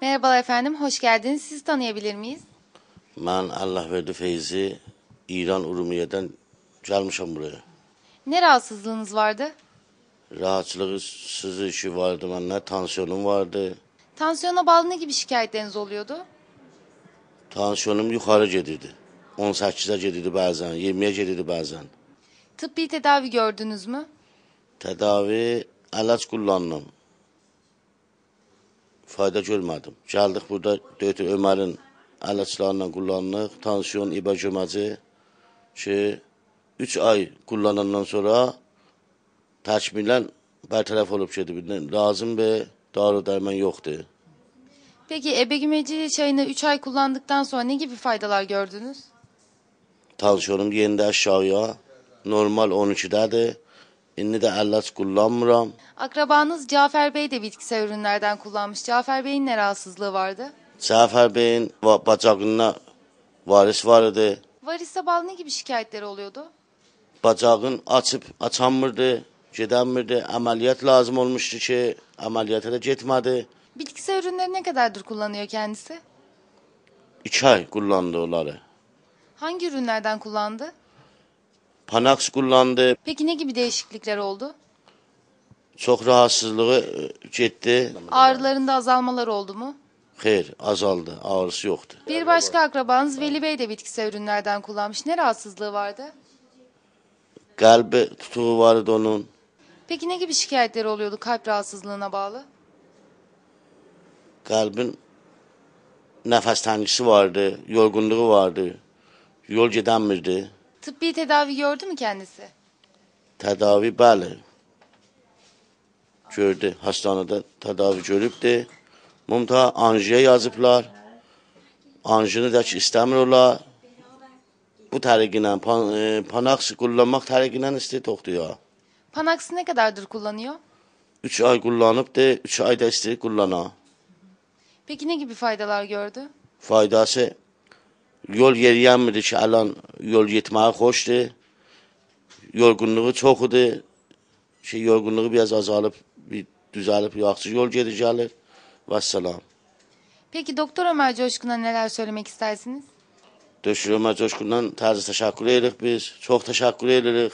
Merhabalar efendim, hoş geldiniz. Sizi tanıyabilir miyiz? Ben Allah verdi feyzi İran Urumiye'den gelmişim buraya. Ne rahatsızlığınız vardı? Rahatsızlığı sızı işi vardı bende, tansiyonum vardı. Tansiyona bağlı ne gibi şikayetleriniz oluyordu? Tansiyonum yukarı gedirdi. 18'e gedirdi bazen, 20'ye gedirdi bazen. Tıbbi tedavi gördünüz mü? Tedavi, ilaç kullandım. Fayda görmedim. Geldik burada Dötür Ömer'in ilaçlarından kullandık. Tansiyon, ibacımacı. Şey, 3 ay kullanandan sonra təkmilən bərtərəf olub gedib. Lazım bir darı dərman yoxdur. Peki ebegimeci çayını 3 ay kullandıktan sonra ne gibi faydalar gördünüz? Tansiyonum yendi aşağıya. Normal 12'dədir. İndi də əlac kullanmıram. Akrabanız Cafer Bey de bitkisel ürünlerden kullanmış. Cafer Bey'in ne rahatsızlığı vardı? Cəfər bəyin va- bacağında varis var idi. Varis'e bağlı ne gibi şikayetleri oluyordu? Bacağın açıb açamırdı, gedəmirdi. Əməliyyat lazım olmuşdu ki, əməliyyata da getmədi. Bitkisel ürünleri ne kadardır kullanıyor kendisi? 2 ay kullandı onları. Hangi ürünlerden kullandı? Panax kullandı. Peki ne gibi değişiklikler oldu? Çox rahatsızlığı e, getdi. Ağrılarında azalmalar oldu mu? Xeyr, azaldı. Ağrısı yoxdur. Bir başka akrabanız Veli Bey de bitkisel ürünlerden kullanmış. Ne rahatsızlığı vardı? Qəlbi tutuğu var idi onun. Peki ne gibi şikayetleri oluyordu kalp rahatsızlığına bağlı? Qəlbin nəfəs təngisi vardı, yorğunluğu vardı. Yol gedəmirdi. Tıbbi tedavi gördü mü kendisi? Tədavi bəli. Gördü, hastanədə tədavi görübdü. Mumta anjiya yazıblar. Anjini də ki istəmirlər. Bu tərəqinə, pan, e, Panax kullanmaq tərəqinə istəyir toxtuya. Panax'ı ne kadardır kullanıyor? 3 ay kullanıbdı, 3 ay da istəyir kullana. Peki ne gibi faydalar gördü? faydası yol yeriyənmirdi ki, əlan yol getməyə xoşdur. Yorğunluğu çox idi. Şey, yorğunluğu biraz azalıb, bir düzəlib, yaxşı yol gedir gəlir. Vəssalam. Peki Doktor Ömer Coşkun'a neler söylemek istersiniz? Döşürmə coşkundan tərzi təşəkkür edirik biz. Çox təşəkkür edirik.